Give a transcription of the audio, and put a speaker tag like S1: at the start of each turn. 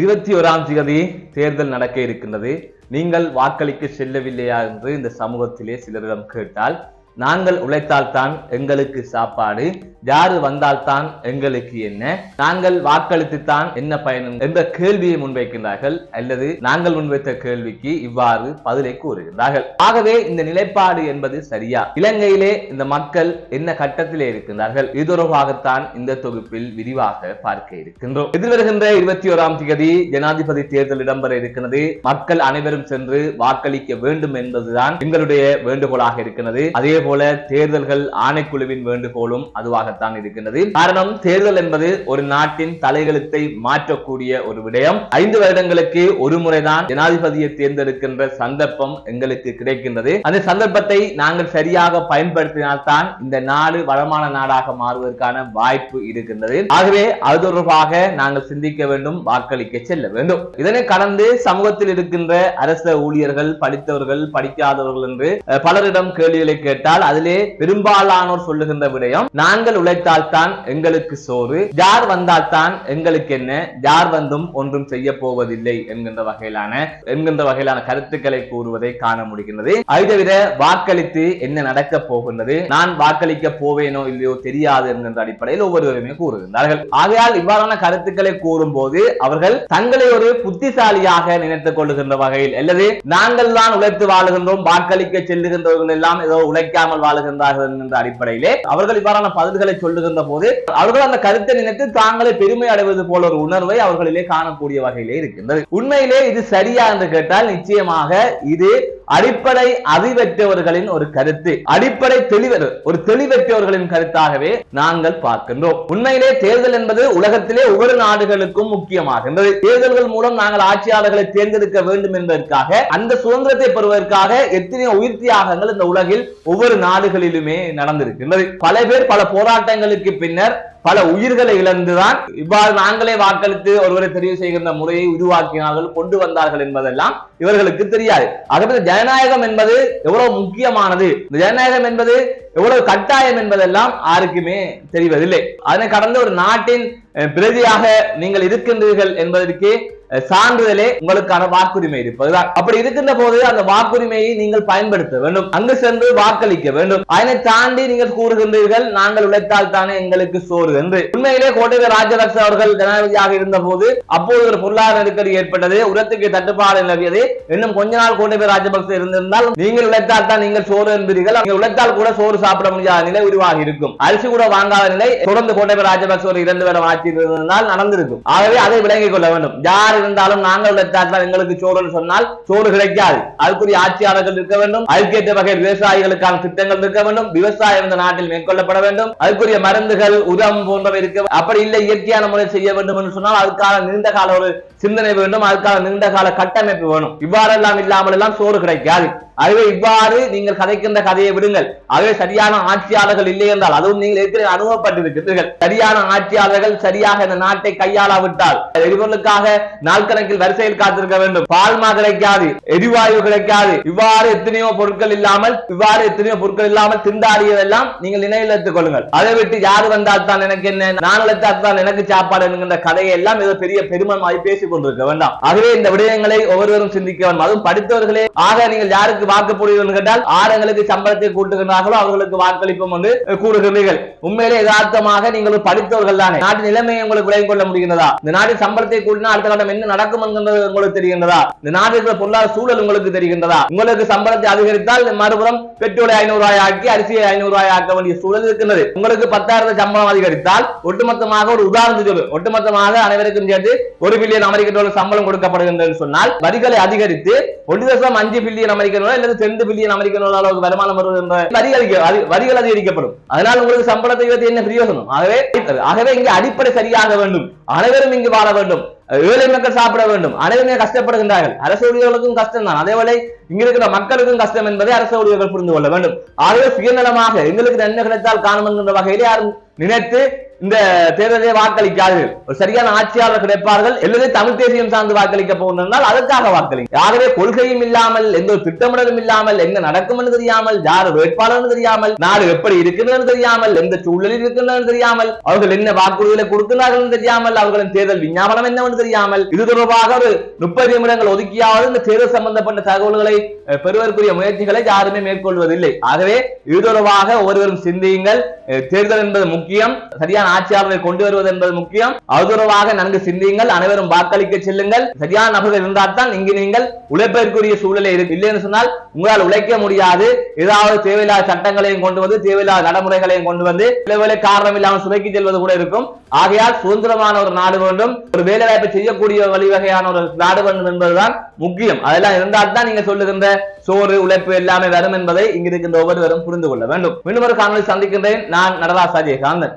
S1: இருபத்தி ஓராம் தேதி தேர்தல் நடக்க இருக்கின்றது. நீங்கள் வாக்களிக்க செல்லவில்லையா என்று இந்த சமூகத்திலே சிலரிடம் கேட்டால் நாங்கள் உழைத்தால்தான் எங்களுக்கு சாப்பாடு. யாரு வந்தால்தான் எங்களுக்கு என்ன? நாங்கள் வாக்களித்துத்தான் என்ன பயணம் என்ற கேள்வியை முன்வைக்கின்றார்கள். அல்லது நாங்கள் முன்வைத்த கேள்விக்கு இவ்வாறு பதிலை கூறுகின்றார்கள். ஆகவே இந்த நிலைப்பாடு என்பது சரியா? இலங்கையிலே இந்த மக்கள் என்ன கட்டத்திலே இருக்கின்றார்கள்? இது தொடர்பாகத்தான் இந்த தொகுப்பில் விரிவாக பார்க்க இருக்கின்றோம். எதிர்வருகின்ற இருபத்தி ஓராம் தேதி ஜனாதிபதி தேர்தல் இடம்பெற இருக்கிறது மக்கள் அனைவரும் சென்று வாக்களிக்க வேண்டும் என்பதுதான் எங்களுடைய வேண்டுகோளாக இருக்கிறது அதே போல தேர்தல்கள் ஆணைக்குழுவின் வேண்டுகோளும் அதுவாகத்தான் இருக்கின்றது. காரணம் தேர்தல் என்பது ஒரு நாட்டின் தலைகளுத்தை மாற்றக்கூடிய ஒரு விடயம். ஐந்து வருடங்களுக்கு ஒரு முறைதான் ஜனாதிபதியை தேர்ந்தெடுக்கின்ற சந்தர்ப்பம் எங்களுக்கு கிடைக்கின்றது. அந்த சந்தர்ப்பத்தை நாங்கள் சரியாக பயன்படுத்தினால்தான் இந்த நாடு வளமான நாடாக மாறுவதற்கான வாய்ப்பு இருக்கின்றது. ஆகவே அது தொடர்பாக நாங்கள் சிந்திக்க வேண்டும் வாக்களிக்க செல்ல வேண்டும். இதனை கடந்து சமூகத்தில் இருக்கின்ற அரச ஊழியர்கள் படித்தவர்கள் படிக்காதவர்கள் என்று பலரிடம் கேள்விகளை கேட்டால் அதிலே பெரும்பாலானோர் சொல்லுகின்ற விடயம் நாங்கள் உழைத்தால் தான் எங்களுக்கு சோறு யார் வந்தால் தான் எங்களுக்கு என்ன யார் வந்தும் ஒன்றும் செய்ய போவதில்லை என்கின்ற வகையிலான என்கின்ற வகையிலான கருத்துக்களை கூறுவதை காண முடிகின்றது. அதை தவிர வாக்களித்து என்ன நடக்க போகின்றது நான் வாக்களிக்க போவேனோ இல்லையோ தெரியாது என்கின்ற அடிப்படையில் ஒவ்வொருவருமே கூறுகின்றார்கள். ஆகையால் இவ்வாறான கருத்துக்களை கூறும்போது அவர்கள் தங்களை ஒரு புத்திசாலியாக நினைத்துக் கொள்ளுகின்ற வகையில் அல்லது நாங்கள் தான் உழைத்து வாழுகின்றோம் வாக்களிக்க செல்லுகின்றவர்கள் எல்லாம் ஏதோ உழைக்காமல் வாழுகின்றார்கள் என்ற அடிப்படையிலே அவர்கள் இவ்வாறான பதில்களை சொல்லுகின்ற போது அவர்கள் அந்த கருத்தை நினைத்து தாங்களே பெருமை அடைவது போல ஒரு உணர்வை அவர்களிலே காணக்கூடிய வகையிலே இருக்கின்றது. உண்மையிலே இது சரியா என்று கேட்டால் நிச்சயமாக இது அடிப்படை அறிவற்றவர்களின் ஒரு கருத்து அடிப்படை தெளிவர் ஒரு தெளிவற்றவர்களின் கருத்தாகவே நாங்கள் பார்க்கின்றோம். உண்மையிலே தேர்தல் என்பது உலகத்திலே ஒவ்வொரு நாடுகளுக்கும் முக்கியமாகின்றது. தேர்தல்கள் மூலம் நாங்கள் ஆட்சியாளர்களை தேர்ந்தெடுக்க வேண்டும் என்பதற்காக அந்த சுதந்திரத்தை பெறுவதற்காக எத்தனையோ உயிர் தியாகங்கள் இந்த உலகில் ஒவ்வொரு நாடுகளிலுமே நடந்திருக்கின்றது. பல பேர் பல போராட்டங்களுக்கு பின்னர் பல உயிர்களை இழந்துதான் இவ்வாறு நாங்களே வாக்களித்து ஒருவரை தெரிவு செய்கின்ற முறையை உருவாக்கினார்கள் கொண்டு வந்தார்கள் என்பதெல்லாம் இவர்களுக்கு தெரியாது. ஆகவே ஜனநாயகம் என்பது எவ்வளவு முக்கியமானது? இந்த ஜனநாயகம் என்பது எவ்வளவு கட்டாயம் என்பதெல்லாம் யாருக்குமே தெரிவதில்லை. அதனை கடந்த ஒரு நாட்டின் பிரதியாக நீங்கள் இருக்கின்றீர்கள் என்பதற்கு சான்றிதழே உங்களுக்கான வாக்குரிமை இருப்பதுதான் அப்படி இருக்கின்ற போது அந்த வாக்குரிமையை நீங்கள் பயன்படுத்த வேண்டும். அங்கு சென்று வாக்களிக்க வேண்டும். அதனை தாண்டி நீங்கள் கூறுகின்றீர்கள் நாங்கள் உழைத்தால் தானே எங்களுக்கு சோறு என்று. உண்மையிலே கோட்டை ராஜபக்ச அவர்கள் ஜனாதிபதியாக இருந்த போது அப்போது ஒரு பொருளாதார நெருக்கடி ஏற்பட்டது. உரத்துக்கு தட்டுப்பாடு நிலவியது. இன்னும் கொஞ்ச நாள் கோட்டை ராஜபக்ச இருந்திருந்தால் நீங்கள் உழைத்தால் தான் நீங்கள் சோறு என்பீர்கள். நீங்கள் உழைத்தால் கூட சோறு சாப்பிட முடியாத நிலை உருவாகி இருக்கும். அரிசி கூட வாங்காத நிலை தொடர்ந்து கோட்டை ராஜபக்ச ஒரு இரண்டு பேரும் ஆட்சி இருந்தால் நடந்திருக்கும். ஆகவே அதை விளங்கிக் கொள்ள வேண்டும். யார் இருந்தாலும் நாங்கள் தான் எங்களுக்கு சோறுன்னு சொன்னால் சோறு கிடைக்காது. அதுக்குரிய ஆட்சியாளர்கள் இருக்க வேண்டும். அதுக்கேற்ற வகையில் விவசாயிகளுக்கான திட்டங்கள் இருக்க வேண்டும். விவசாயம் இந்த நாட்டில் மேற்கொள்ளப்பட வேண்டும். அதுக்குரிய மருந்துகள் உரம் போன்றவை இருக்க அப்படி இல்லை இயற்கையான முறை செய்ய வேண்டும் என்று சொன்னால் அதுக்கான நீண்ட கால ஒரு சிந்தனை வேண்டும். அதுக்கான நீண்ட கால கட்டமைப்பு வேணும். இவ்வாறெல்லாம் இல்லாமல் எல்லாம் சோறு கிடைக்காது. ஆகவே இவ்வாறு நீங்கள் கதைக்கின்ற கதையை விடுங்கள். ஆகவே சரியான ஆட்சியாளர்கள் இல்லை என்றால் அதுவும் நீங்கள் ஏற்கனவே அனுபவப்பட்டிருக்கிறீர்கள். சரியான ஆட்சியாளர்கள் சரியாக இந்த நாட்டை கையாளாவிட்டால் எரிபொருளுக்காக நாள் கணக்கில் வரிசையில் காத்திருக்க வேண்டும். பால்மா கிடைக்காது எரிவாயு கிடைக்காது. இவ்வாறு எத்தனையோ பொருட்கள் இல்லாமல் இவ்வாறு எத்தனையோ பொருட்கள் இல்லாமல் திண்டாடியதெல்லாம் நீங்கள் நினைவில் எடுத்துக் கொள்ளுங்கள். அதை விட்டு யாரு வந்தால் தான் எனக்கு என்ன நான் அழைத்தால் தான் எனக்கு சாப்பாடு என்கின்ற கதையை எல்லாம் ஏதோ பெரிய பெருமமாய் பேசிக் கொண்டிருக்க வேண்டாம். ஆகவே இந்த விடயங்களை ஒவ்வொருவரும் சிந்திக்க வேண்டும். அதுவும் படித்தவர்களே. ஆக நீங்கள் யாருக்கு வாக்கு போடுவீர்கள் கேட்டால் ஆறுங்களுக்கு சம்பளத்தை கூட்டுகிறார்களோ அவர்களுக்கு வாக்களிப்போம் என்று கூறுகிறீர்கள் உண்மையிலே யதார்த்தமாக நீங்கள் படித்தவர்கள் தானே. நாட்டு நிலைமையை உங்களுக்கு விளங்கிக் கொள்ள முடிகின்றதா? இந்த நாட்டின் சம்பளத்தை கூட்டினா அடுத்த கட்டம் என்ன நடக்கும் என்கின்றது உங்களுக்கு தெரிகின்றதா? இந்த நாட்டில் பொருளாதார சூழல் உங்களுக்கு தெரிகின்றதா? உங்களுக்கு சம்பளத்தை அதிகரித்தால் மறுபுறம் பெட்ரோலை ஐநூறு ரூபாய் ஆக்கி அரிசியை ஐநூறு ரூபாய் ஆக்க வேண்டிய சூழல் இருக்கின்றது. உங்களுக்கு பத்தாயிரத்தை சம்பளம் அதிகரித்தால் ஒட்டுமொத்தமாக ஒரு உதாரணத்துக்கு ஒட்டுமொத்தமாக அனைவருக்கும் சேர்த்து ஒரு பில்லியன் அமெரிக்க டாலர் சம்பளம் கொடுக்கப்படுகின்றது சொன்னால் வரிகளை அதிகரித்து ஒன்று தசம் அஞ்சு பில்லியன் அமெரிக்க டாலர் அல்லது ரெண்டு பில்லியன் அமெரிக்க டாலர் வருமானம் வருவது என்ற வரி அதிக- அதி- வரிகள் அதிகரிக்கப்படும் அதனால் உங்களுக்கு சம்பளத்தை வைத்து என்ன பிரயோசனம் ஆகவே ஆகவே இங்கே அடிப்படை சரியாக வேண்டும். அனைவரும் இங்கு வாழ வேண்டும். ஏழை மக்கள் சாப்பிட வேண்டும். அனைவருமே கஷ்டப்படுகின்றார்கள். அரசு ஊழியர்களுக்கும் கஷ்டம் தான். அதேவேளை இங்க இருக்கிற மக்களுக்கும் கஷ்டம் என்பதை அரசு ஊழியர்கள் புரிந்து கொள்ள வேண்டும். ஆகவே சுயநலமாக எங்களுக்கு நன்மை கிடைத்தால் காணும் என்கின்ற வகையில் யாரும் நினைத்து இந்த தேர்தலே வாக்களிக்காதீர்கள் ஒரு சரியான ஆட்சியாளர் கிடைப்பார்கள். அல்லது தமிழ் தேசியம் சார்ந்து வாக்களிக்க போகின்றால் அதற்காக வாக்களிங்க. ஆகவே கொள்கையும் இல்லாமல் எந்த ஒரு திட்டமிடலும் இல்லாமல் எங்க நடக்கும் தெரியாமல் யார் வேட்பாளர் தெரியாமல் நாடு எப்படி இருக்கின்றது தெரியாமல் எந்த சூழலில் இருக்கின்றது தெரியாமல் அவர்கள் என்ன வாக்குறுதிகளை கொடுக்கிறார்கள் என்று தெரியாமல் அவர்களின் தேர்தல் விஞ்ஞாபனம் என்னவென்று தெரியாமல் இது தொடர்பாக ஒரு முப்பது நிமிடங்கள் ஒதுக்கியாவது இந்த தேர்தல் சம்பந்தப்பட்ட தகவல்களை பெறுவதற்குரிய முயற்சிகளை யாருமே மேற்கொள்வதில்லை. ஆகவே இது தொடர்பாக ஒருவரும் சிந்தியுங்கள். தேர்தல் என்பது முக்கியம். சரியான ஆட்சியாளரை கொண்டு வருவது என்பது முக்கியம். அது நன்கு சிந்தியுங்கள் அனைவரும் வாக்களிக்க செல்லுங்கள். சரியான நபர்கள் இருந்தால் தான் இங்கு நீங்கள் உழைப்பதற்குரிய சூழலை இருக்கு இல்லை என்று சொன்னால் உங்களால் உழைக்க முடியாது. ஏதாவது தேவையில்லாத சட்டங்களையும் கொண்டு வந்து தேவையில்லாத நடைமுறைகளையும் கொண்டு வந்து சில காரணம் இல்லாமல் சுமைக்கு செல்வது கூட இருக்கும். ஆகையால் சுதந்திரமான ஒரு நாடு வேண்டும். ஒரு வேலை வாய்ப்பை செய்யக்கூடிய வழிவகையான ஒரு நாடு வேண்டும் என்பதுதான் முக்கியம். அதெல்லாம் இருந்தால் தான் நீங்க சொல்லுகின்ற சோறு உழைப்பு எல்லாமே வரும் என்பதை இங்கிருக்கின்ற ஒவ்வொருவரும் புரிந்து கொள்ள வேண்டும். மீண்டும் ஒரு காணொலி சந்திக்கின்றேன். நான் நடராஜ் அஜயகாந்தன்